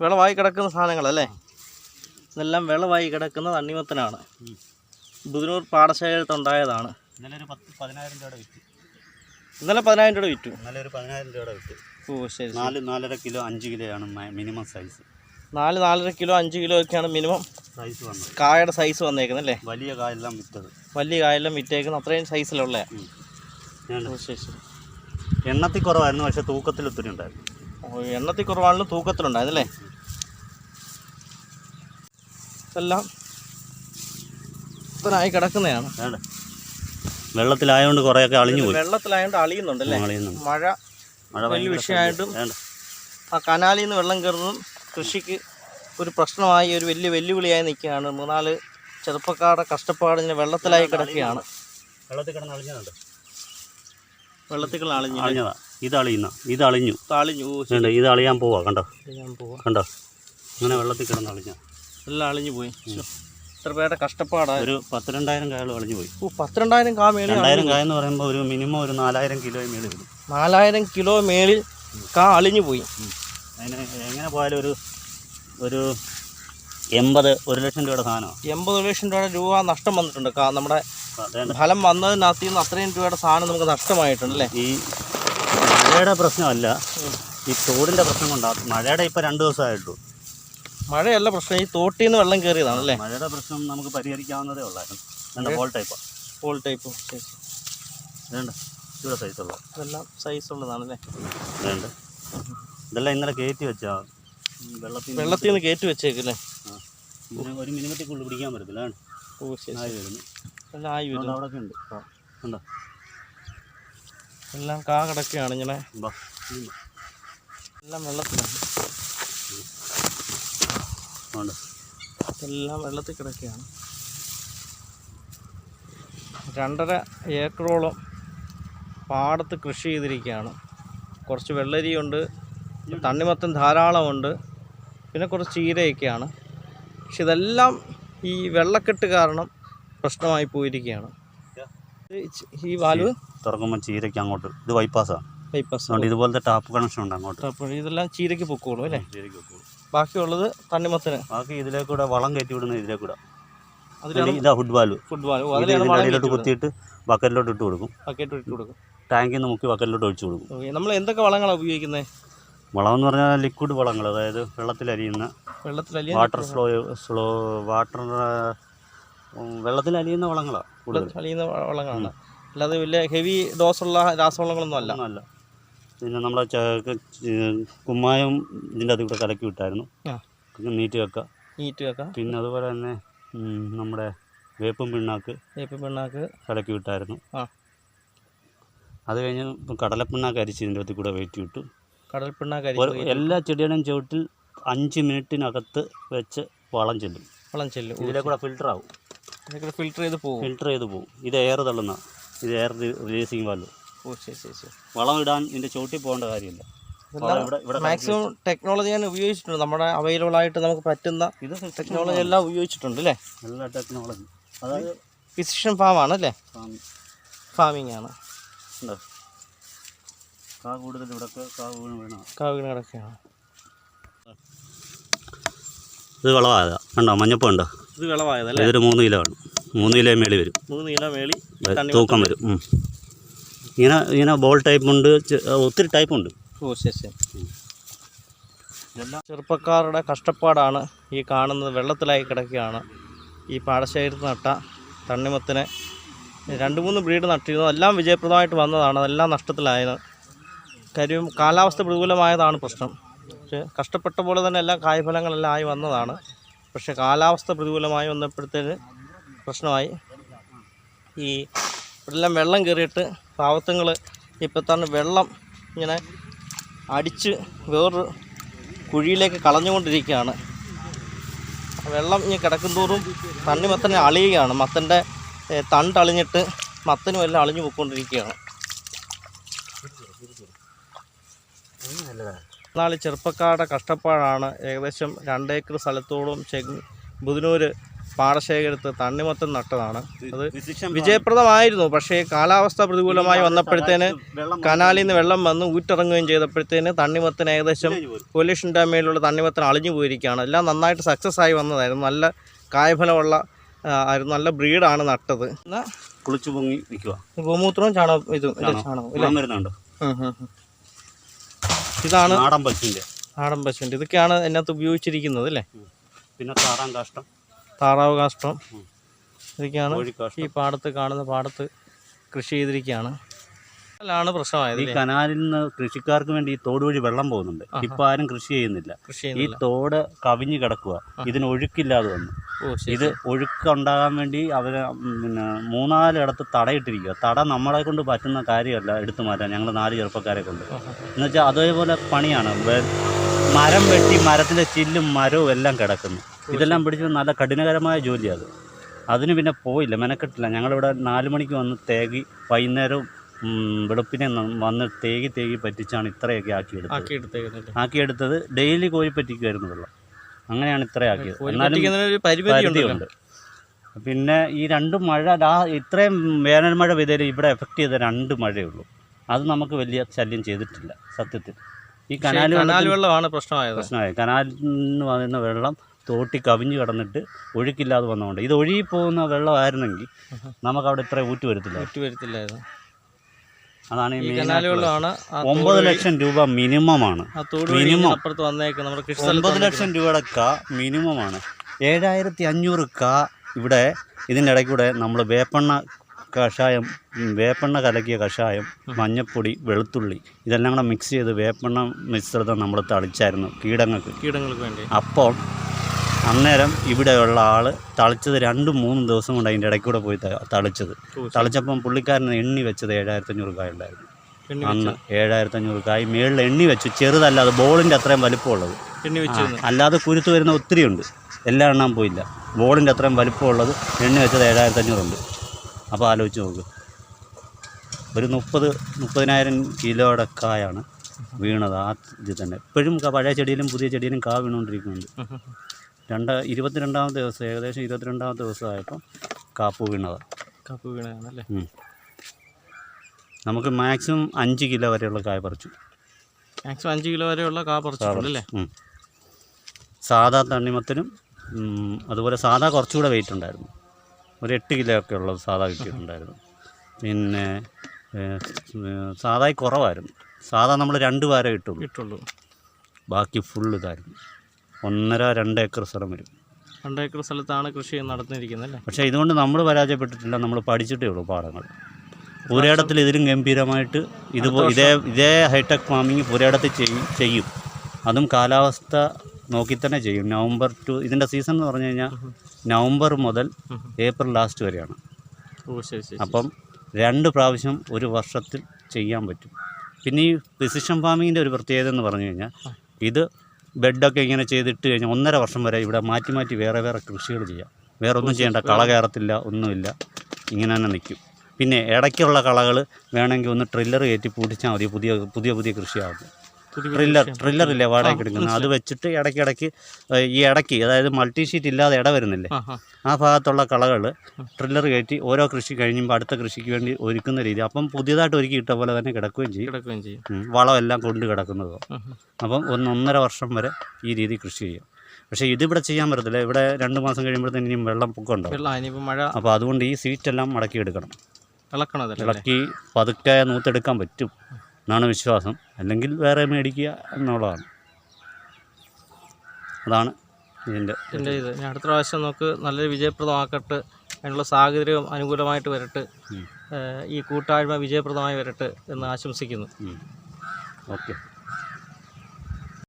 വിളവായി കിടക്കുന്ന സാധനങ്ങളല്ലേ? ഇതെല്ലാം വിളവായി കിടക്കുന്ന തണ്ണിമത്തനാണ്. ബുധനൂർ പാടശേഖരത്തുണ്ടായതാണ് ഇന്നലെ ഒരു പത്ത് പതിനായിരം രൂപയുടെ വിറ്റ്. ഇന്നലെ പതിനായിരം രൂപ വിറ്റു. ഇന്നലെ ഒരു പതിനായിരം രൂപയുടെ വിറ്റ്. ഓ ശരി. നാല് നാലര കിലോ അഞ്ച് കിലോയാണ് മിനിമം സൈസ്. നാല് നാലര കിലോ അഞ്ച് കിലോ ഒക്കെയാണ് മിനിമം സൈസ് വന്നത്. കായയുടെ സൈസ് വന്നേക്കുന്നത് അല്ലേ? വലിയ കായെല്ലാം വിറ്റത്. വലിയ കായെല്ലാം വിറ്റേക്കുന്ന അത്രയും സൈസിലുള്ള ഓ ശരി ശരി. എണ്ണത്തിൽ കുറവായിരുന്നു പക്ഷേ തൂക്കത്തിൽ ഒത്തിരി ഉണ്ടായിരുന്നു. ഓ എണ്ണത്തിൽ കുറവാണെങ്കിലും തൂക്കത്തിലുണ്ടായിരുന്നല്ലേ? ഇതെല്ലാം ഇത്തനായി കിടക്കുന്നതാണ്. വെള്ളത്തിലായോണ്ട് വെള്ളത്തിലായതുകൊണ്ട് കുറേയൊക്കെ അളിഞ്ഞു പോയി. വെള്ളത്തിലായതുകൊണ്ട് അളിയുന്നുണ്ട്. മഴ മഴ വലിയ വിഷയമായിട്ടും ആ കനാലിൽ നിന്ന് വെള്ളം കയറുന്നതും കൃഷിക്ക് ഒരു പ്രശ്നമായി ഒരു വലിയ വെല്ലുവിളിയായി നിൽക്കുകയാണ്. മൂന്നാൽ ചെറുപ്പക്കാരുടെ കഷ്ടപ്പാട് ഇങ്ങനെ വെള്ളത്തിലായി കിടക്കുകയാണ്. വെള്ളത്തിൽ കിടന്ന് അളിഞ്ഞതുണ്ട്. വെള്ളത്തിൽ അളിഞ്ഞു. അളിഞ്ഞതാ. ഇത് അളിയുന്ന. ഇത് അളിഞ്ഞു. ഇത് അളിയാൻ പോവാ. കണ്ടോ? കണ്ടോ? അങ്ങനെ വെള്ളത്തിൽ കിടന്ന് അളിഞ്ഞ എല്ലാം അളിഞ്ഞു പോയി. ഇത്ര പേരുടെ കഷ്ടപ്പാടാണ് ഒരു പത്തിരണ്ടായിരം കായകൾ അളിഞ്ഞു പോയി. ഓ പത്തിരണ്ടായിരം കാ മേളിൽ രണ്ടായിരം കായ എന്ന് പറയുമ്പോൾ ഒരു മിനിമം ഒരു നാലായിരം കിലോ മേളിൽ വരും. നാലായിരം കിലോ മേളിൽ കാ അളിഞ്ഞു പോയി. അതിന് എങ്ങനെ പോയാലും ഒരു ഒരു എൺപത് ഒരു ലക്ഷം രൂപയുടെ സാധനമാണ് എൺപത് ലക്ഷം രൂപയുടെ രൂപ നഷ്ടം വന്നിട്ടുണ്ട് കാ. നമ്മുടെ ഫലം വന്നതിനകത്ത് നിന്ന് അത്രയും രൂപയുടെ സാധനം നമുക്ക് നഷ്ടമായിട്ടുണ്ട് അല്ലേ? ഈ മഴയുടെ പ്രശ്നമല്ല ഈ തോടിന്റെ പ്രശ്നം കൊണ്ടാണ് മഴയുടെ ഇപ്പോൾ രണ്ട് ദിവസമായിട്ടു മഴയല്ല പ്രശ്നം. ഈ തോട്ടിൽ നിന്ന് വെള്ളം കയറിയതാണ് അല്ലേ മഴയുടെ പ്രശ്നം നമുക്ക് പരിഹരിക്കാവുന്നതേ ഉള്ളായിരുന്നു. ഹോൾ ടൈപ്പാണ് പോൾ ടൈപ്പ് ശരി. വേണ്ട ഇവിടെ സൈസുള്ള ഇതെല്ലാം സൈസ് ഉള്ളതാണ് അല്ലേ വേണ്ട ഇതെല്ലാം ഇന്നലെ കയറ്റി വെച്ചാ വെള്ളത്തിൽ വെള്ളത്തിൽ നിന്ന് കയറ്റി വെച്ചേക്കല്ലേ ഒരു മിനിമത്തിക്കുള്ളിൽ പിടിക്കാൻ പറ്റത്തില്ല ഓ ശരി ആയി വരുന്നു. എല്ലാം ആയി വരുന്നു. അവിടെ ഉണ്ട്. ഉണ്ടോ എല്ലാം കാ കിടക്കുകയാണ് ഇങ്ങനെ. എല്ലാം വെള്ളത്തിലാണ്. ഉണ്ട് എല്ലാം വെള്ളത്തിൽ കിടക്കുകയാണ്. രണ്ടര ഏക്കറോളം പാടത്ത് കൃഷി ചെയ്തിരിക്കുകയാണ്. കുറച്ച് വെള്ളരിയുണ്ട് തണ്ണിമത്തം ധാരാളമുണ്ട് പിന്നെ കുറച്ച് ചീരയൊക്കെയാണ്. പക്ഷെ ഇതെല്ലാം ഈ വെള്ളക്കെട്ട് കാരണം പ്രശ്നമായി പോയിരിക്കുകയാണ്. ഈ വാൽവ് തുറക്കുമ്പോൾ ചീരയ്ക്ക് അങ്ങോട്ട്. ഇത് ബൈപ്പാസാണ് ബൈപ്പാസ് ഇതുപോലത്തെ ടാപ്പ് കണക്ഷൻ ഉണ്ട് അങ്ങോട്ട്. ഇതെല്ലാം ചീരയ്ക്ക് പൊക്കോളൂ അല്ലേ? ചീരയ്ക്ക് വെക്കും. ബാക്കിയുള്ളത് തണ്ണിമത്തന്. ബാക്കി ഇതിലേക്കൂടെ വളം കയറ്റി വിടുന്ന ഇതിലേക്കൂടെ. കൂടെ ഇതാ ഫുട്ബോൾ വളം അടിയിലോട്ട് കുത്തിയിട്ട് ബക്കറ്റിലോട്ട് ഇട്ട് കൊടുക്കും. ബക്കറ്റ് ഇട്ട് കൊടുക്കും. ടാങ്കിൽ നിന്ന് മുക്കി ബക്കറ്റിലോട്ട് ഒഴിച്ചു കൊടുക്കും. നമ്മൾ എന്തൊക്കെ വളങ്ങളാണ് ഉപയോഗിക്കുന്നത് വളം എന്ന് പറഞ്ഞാൽ ലിക്വിഡ് വളങ്ങൾ അതായത് വെള്ളത്തിലരിയുന്ന വെള്ളത്തിൽ വലിയ വാട്ടർ സ്ലോ സ്ലോ വാട്ടർ വെള്ളത്തിൽ അലിയുന്ന വളങ്ങളാണ് കൂടുതൽ അലിയുന്ന വളങ്ങളാണ്. അല്ലാതെ വലിയ ഹെവി ഡോസുള്ള രാസവളങ്ങളൊന്നും അല്ല. ഒന്നുമല്ല പിന്നെ നമ്മളെ കുമ്മായം ഇതിന്റെ അതിൽ കൂടെ കലക്കി വിട്ടായിരുന്നു. നീറ്റ് വെക്കുക. നീറ്റ് വെക്കാം പിന്നെ അതുപോലെ തന്നെ നമ്മുടെ വേപ്പും പിണ്ണാക്ക് വേപ്പും പിണ്ണാക്ക്. കലക്കി വിട്ടായിരുന്നു. ആ. അത് കഴിഞ്ഞ് കടലപ്പിണ്ണാക്ക് അരിച്ച് ഇതിന്റെ അകത്തിൽ കൂടെ വെയിറ്റ് വിട്ടു. കടൽ പിണ്ണാക്ക് ഒരു- അരിച്ച് എല്ലാ ചെടിയുടെയും ചുവട്ടിൽ അഞ്ച് മിനിറ്റിനകത്ത് വെച്ച് വളം ചെല്ലും. വളം ചെല്ലും. ഇതിലെ കൂടെ ഫിൽറ്റർ ആവും ഫിൽറ്റർ ചെയ്ത് പോകും. ഫിൽറ്റർ ചെയ്ത് പോകും. ഇത് എയർ തള്ളുന്ന ഇത് എയർ റിലീസിങ് വാൽവ് ഓ ശരി ശരി ശരി. വളം ഇടാൻ ഇതിന്റെ ചോട്ടിൽ പോകേണ്ട കാര്യമില്ല. മാക്സിമം ടെക്നോളജി ഞാൻ ഉപയോഗിച്ചിട്ടുണ്ട്. നമ്മുടെ അവൈലബിൾ ആയിട്ട് നമുക്ക് പറ്റുന്ന ഇത് ടെക്നോളജി എല്ലാം ഉപയോഗിച്ചിട്ടുണ്ട് അല്ലേ? നല്ല ടെക്നോളജി അതായത് ഫിസിഷ്യൻ ഫാമാണ് അല്ലേ? ഫാം ഫാമിംഗ് ആണ്. ഉണ്ടോ? കാ കൂടുതൽ ഇവിടൊക്കെ കാ വീണ് വീണ കാവിന് കിടക്കുകയാണ്. ഇത് വിളവായത. കണ്ടോ? മഞ്ഞപ്പം ഉണ്ടോ? ഇത് വിളവായതല്ലേ? ഇതൊരു മൂന്ന് കിലോ ആണ്. മൂന്ന് കിലോ മേളി വരും. മൂന്ന് കിലോ മേളി തൂക്കം വരും. ഇങ്ങനെ ഇങ്ങനെ ബോൾ ടൈപ്പ് ഉണ്ട് ഒത്തിരി ടൈപ്പ് ഉണ്ട്. ഓ ശരി ശരി. എല്ലാ ചെറുപ്പക്കാരുടെ കഷ്ടപ്പാടാണ് ഈ കാണുന്നത്. വെള്ളത്തിലായി കിടക്കുകയാണ്. ഈ പാടശേഖരത്ത് നട്ട തണ്ണിമത്തിന് രണ്ട് മൂന്ന് ബ്രീഡ് നട്ടിരുന്നു. എല്ലാം വിജയപ്രദമായിട്ട് വന്നതാണ്. അതെല്ലാം നഷ്ടത്തിലായത്. കാര്യം കാലാവസ്ഥ പ്രതികൂലമായതാണ് പ്രശ്നം. പക്ഷേ കഷ്ടപ്പെട്ട പോലെ തന്നെ എല്ലാ കായ്ഫലങ്ങളെല്ലാം ആയി വന്നതാണ്. പക്ഷേ കാലാവസ്ഥ പ്രതികൂലമായി വന്നപ്പോഴത്തേന് പ്രശ്നമായി. ഈ ഇവിടെല്ലാം വെള്ളം കയറിയിട്ട് പാവത്തങ്ങൾ ഇപ്പം തന്നെ വെള്ളം ഇങ്ങനെ അടിച്ച് വേറൊരു കുഴിയിലേക്ക് കളഞ്ഞുകൊണ്ടിരിക്കുകയാണ്. വെള്ളം ഇനി കിടക്കുന്തോറും തണ്ണിമത്തനെ അളിയുകയാണ്. മത്തന്റെ തണ്ടളിഞ്ഞിട്ട് മത്തനും എല്ലാം അളിഞ്ഞു പോയിക്കൊണ്ടിരിക്കുകയാണ്. എന്നാൽ ചെറുപ്പക്കാരുടെ കഷ്ടപ്പാടാണ് ഏകദേശം രണ്ടേക്കർ സ്ഥലത്തോളം ചെങ് ബുധനൂർ പാടശേഖരത്ത് തണ്ണിമത്തം നട്ടതാണ്. അത് വിജയപ്രദമായിരുന്നു. പക്ഷേ കാലാവസ്ഥ പ്രതികൂലമായി വന്നപ്പോഴത്തേന് കനാലിൽ നിന്ന് വെള്ളം വന്ന് ഊറ്റിറങ്ങുകയും ചെയ്തപ്പോഴത്തേന് തണ്ണിമത്തൻ ഏകദേശം പൊല്യൂഷൻ ഡാമേലുള്ള മേലുള്ള തണ്ണിമത്തൻ അളിഞ്ഞു പോയിരിക്കുകയാണ്. എല്ലാം നന്നായിട്ട് സക്സസ് ആയി വന്നതായിരുന്നു. നല്ല കായ്ഫലമുള്ള ആയിരുന്നു നല്ല ബ്രീഡാണ് നട്ടത്. എന്നാൽ കുളിച്ചു പൊങ്ങി നിൽക്കുക. ഗോമൂത്രവും ചാണകം ഇതും ചാണകവും ഇല്ലേ? ഇതാണ് നാടൻ പശുവിന്റെ. നാടൻ പശുവിന്റെ. ഇതൊക്കെയാണ് അതിനകത്ത് ഉപയോഗിച്ചിരിക്കുന്നത് അല്ലേ പിന്നെ താറാൻ കാഷ്ടം. താറാവ് കാഷ്ടം. ഇതൊക്കെയാണ് ഈ പാടത്ത് കാണുന്ന പാടത്ത് കൃഷി ചെയ്തിരിക്കുകയാണ്. ാണ് പ്രശ്നമായത് ഈ? കനാലിൽ നിന്ന് കൃഷിക്കാർക്ക് വേണ്ടി ഈ തോട് വഴി വെള്ളം പോകുന്നുണ്ട്. ഇപ്പൊ ആരും കൃഷി ചെയ്യുന്നില്ല. ഈ തോട് കവിഞ്ഞു കിടക്കുക. ഇതിന് ഒഴുക്കില്ലാതെ വന്നു. ഇത് ഒഴുക്ക് ഒഴുക്കുണ്ടാകാൻ വേണ്ടി അവർ പിന്നെ മൂന്നാലിടത്ത് തടയിട്ടിരിക്കുക. തട നമ്മളെ കൊണ്ട് പറ്റുന്ന കാര്യമല്ല എടുത്തു മാറ്റാൻ. ഞങ്ങൾ നാല് ചെറുപ്പക്കാരെ കൊണ്ട്. എന്ന് എന്നുവെച്ചാൽ അതേപോലെ പണിയാണ്. മരം വെട്ടി മരത്തിലെ ചില്ലും മരവും എല്ലാം കിടക്കുന്നു. ഇതെല്ലാം പിടിച്ച് നല്ല കഠിനകരമായ ജോലിയാണ് അത് അതിന് പിന്നെ പോയില്ല മെനക്കെട്ടില്ല. ഞങ്ങളിവിടെ നാല് മണിക്ക് വന്ന് തേകി വൈകുന്നേരം ഉം, വെളുപ്പിനെ വന്ന് തേകി തേകി പറ്റിച്ചാണ് ഇത്രയൊക്കെ ആക്കിയെടുത്തത്. ആക്കിയെടുത്തത് ഡെയിലി കോഴി പറ്റിക്കുമായിരുന്നു വെള്ളം. അങ്ങനെയാണ് ഇത്രയാക്കിയത് ആക്കിയത്. എന്നാലും പരിധിയുണ്ട് പിന്നെ ഈ രണ്ട് മഴ ഇത്രയും വേനൽ മഴ പെയ്തതിൽ ഇവിടെ എഫക്റ്റ് ചെയ്ത രണ്ട് മഴയേ ഉള്ളൂ. അത് നമുക്ക് വലിയ ശല്യം ചെയ്തിട്ടില്ല സത്യത്തിൽ. ഈ കനാൽ വെള്ളമാണ് പ്രശ്നമായത്. പ്രശ്നമായത്. കനാലിൽ നിന്ന് വരുന്ന വെള്ളം തോട്ടി കവിഞ്ഞു കിടന്നിട്ട് ഒഴുക്കില്ലാതെ വന്നതുകൊണ്ട്. ഇത് ഒഴുകി പോകുന്ന വെള്ളമായിരുന്നെങ്കിൽ നമുക്ക് അവിടെ ഇത്ര ഊറ്റ് വരത്തില്ല ഒറ്റ വരത്തില്ലായിരുന്നു. അതാണ് ഈ കനാലുകളിലാണ്. ഒമ്പത് ലക്ഷം രൂപ മിനിമമാണ്. മിനിമം. അപ്പുറത്ത് വന്നേക്ക് നമ്മുടെ ഒമ്പത് ലക്ഷം രൂപയുടെ കാ മിനിമമാണ്. ഏഴായിരത്തി അഞ്ഞൂറ് കാ ഇവിടെ ഇതിന്റെ ഇടയ്ക്ക് കൂടെ നമ്മൾ വേപ്പെണ്ണ കഷായം വേപ്പെണ്ണ കലക്കിയ കഷായം മഞ്ഞപ്പൊടി വെളുത്തുള്ളി ഇതെല്ലാം കൂടെ മിക്സ് ചെയ്ത് വേപ്പെണ്ണ മിശ്രിതം നമ്മൾ തളിച്ചായിരുന്നു കീടങ്ങൾക്ക്. കീടങ്ങൾക്ക് വേണ്ടി. അപ്പോൾ അന്നേരം ഇവിടെയുള്ള ആൾ തളിച്ചത് രണ്ടും മൂന്നും ദിവസം കൊണ്ട് അതിന്റെ ഇടയ്ക്ക് കൂടെ പോയി തളിച്ചത്. തളിച്ചപ്പം പുള്ളിക്കാരൻ എണ്ണി വെച്ചത് ഏഴായിരത്തി അഞ്ഞൂറ് കായ ഉണ്ടായിരുന്നു. അന്ന് ഏഴായിരത്തി അഞ്ഞൂറ് കായ് മേളിൽ എണ്ണി വെച്ചു. ചെറുതല്ല അത് ബോളിന്റെ അത്രയും വലിപ്പമുള്ളത്. എണ്ണി വെച്ചു അല്ലാതെ കുരുത്ത് വരുന്ന ഒത്തിരി ഉണ്ട് എല്ലാം എണ്ണാൻ പോയില്ല. ബോളിന്റെ അത്രയും വലിപ്പമുള്ളത് എണ്ണി വെച്ചത് ഏഴായിരത്തി അഞ്ഞൂറുണ്ട് അപ്പോൾ ആലോചിച്ച് നോക്ക്. ഒരു മുപ്പത് മുപ്പതിനായിരം കിലോയുടെ കായാണ് വീണത് ആ ഇതിൽ തന്നെ. ഇപ്പോഴും പഴയ ചെടിയിലും പുതിയ ചെടിയിലും കാ വീണുകൊണ്ടിരിക്കുന്നുണ്ട്. രണ്ട് ഇരുപത്തിരണ്ടാമത്തെ ദിവസം ഏകദേശം ഇരുപത്തിരണ്ടാമത്തെ ദിവസമായപ്പോൾ കാപ്പ് വീണത് കാപ്പ് വീണതാണല്ലേ. നമുക്ക് മാക്സിമം അഞ്ച് കിലോ വരെയുള്ള കായ പറിച്ചു. മാക്സിമം അഞ്ച് കിലോ വരെയുള്ള കാ പറിച്ചല്ലേ സാധാ തണ്ണിമത്തിനും അതുപോലെ സാധാ കുറച്ചുകൂടെ വെയിറ്റ് ഉണ്ടായിരുന്നു. ഒരു എട്ട് കിലോ ഒക്കെ ഉള്ളത് സാധാ കിട്ടിയിട്ടുണ്ടായിരുന്നു. പിന്നെ സാധാ കുറവായിരുന്നു. സാധാ നമ്മൾ രണ്ട് വാരം ഇട്ടുള്ളൂ കിട്ടുള്ളൂ. ബാക്കി ഫുൾ ഇതായിരുന്നു. ഒന്നര രണ്ട് ഏക്കർ സ്ഥലം വരും. രണ്ട് ഏക്കർ സ്ഥലത്താണ് കൃഷി നടന്നിരിക്കുന്നത് അല്ലേ? പക്ഷേ ഇതുകൊണ്ട് നമ്മൾ പരാജയപ്പെട്ടിട്ടില്ല നമ്മൾ പഠിച്ചിട്ടേ ഉള്ളൂ പാഠങ്ങൾ. പുരയിടത്തിൽ ഇതിലും ഗംഭീരമായിട്ട് ഇതുപോ ഇതേ ഇതേ ഹൈടെക് ഫാമിങ് പുരയിടത്തിൽ ചെയ്യും ചെയ്യും. അതും കാലാവസ്ഥ നോക്കി തന്നെ ചെയ്യും. നവംബർ ടു ഇതിന്റെ സീസൺ എന്ന് പറഞ്ഞു കഴിഞ്ഞാൽ നവംബർ മുതൽ ഏപ്രിൽ ലാസ്റ്റ് വരെയാണ്. അപ്പം രണ്ട് പ്രാവശ്യം ഒരു വർഷത്തിൽ ചെയ്യാൻ പറ്റും. പിന്നെ ഈ പ്രിസിഷൻ ഫാമിങ്ങിന്റെ ഒരു പ്രത്യേകത എന്ന് പറഞ്ഞു കഴിഞ്ഞാൽ ഇത് ബെഡൊക്കെ ഇങ്ങനെ ചെയ്തിട്ട് കഴിഞ്ഞാൽ ഒന്നര വർഷം വരെ ഇവിടെ മാറ്റി മാറ്റി വേറെ വേറെ കൃഷികൾ ചെയ്യാം. വേറെ ഒന്നും ചെയ്യേണ്ട കള കയറത്തില്ല ഒന്നുമില്ല. ഇങ്ങനെ തന്നെ നിൽക്കും. പിന്നെ ഇടയ്ക്കുള്ള കളകൾ വേണമെങ്കിൽ ഒന്ന് ട്രില്ലർ കയറ്റി പൂട്ടിച്ചാൽ മതി പുതിയ പുതിയ പുതിയ കൃഷിയാകും ട്രില്ലർ. ട്രില്ലർ ഇല്ലേ വാടകയ്ക്ക് എടുക്കുന്നത്? അത് വെച്ചിട്ട് ഇടയ്ക്കിടയ്ക്ക് ഇടയ്ക്ക് ഈ ഇടയ്ക്ക് അതായത് മൾട്ടി ഷീറ്റ് ഇല്ലാതെ ഇട വരുന്നില്ലേ? ആ ഭാഗത്തുള്ള കളകൾ ട്രില്ലർ കയറ്റി ഓരോ കൃഷി കഴിയുമ്പോൾ അടുത്ത കൃഷിക്ക് വേണ്ടി ഒരുക്കുന്ന രീതി. അപ്പം പുതിയതായിട്ട് ഒരുക്കി ഇട്ട പോലെ തന്നെ കിടക്കുകയും ചെയ്യും. കിടക്കുകയും ചെയ്യും. വളമെല്ലാം കൊണ്ട് കിടക്കുന്നതോ. അപ്പം ഒന്ന് ഒന്നര വർഷം വരെ ഈ രീതി കൃഷി ചെയ്യും. പക്ഷേ ഇതിവിടെ ചെയ്യാൻ പറ്റത്തില്ല. ഇവിടെ രണ്ട് മാസം കഴിയുമ്പോഴത്തേന് ഇനിയും വെള്ളം പൊക്കം ഉണ്ടാവും വെള്ളം ഇനിയിപ്പോൾ മഴ. അപ്പോൾ അതുകൊണ്ട് ഈ സീറ്റ് എല്ലാം മടക്കി എടുക്കണം. ഇളക്കി പതുക്കെ നൂത്തെടുക്കാൻ പറ്റും. എന്നാണ് വിശ്വാസം. അല്ലെങ്കിൽ വേറെ മേടിക്കുക എന്നുള്ളതാണ്. അതാണ് ഇതിന്റെ എന്റെ ഇത്. ഞാൻ അടുത്ത പ്രാവശ്യം നമുക്ക് നല്ലൊരു വിജയപ്രദമാക്കട്ട് അതിനുള്ള സാഹചര്യം അനുകൂലമായിട്ട് വരട്ടെ. ഈ കൂട്ടായ്മ വിജയപ്രദമായി വരട്ടെ എന്ന് ആശംസിക്കുന്നു. ഓക്കെ.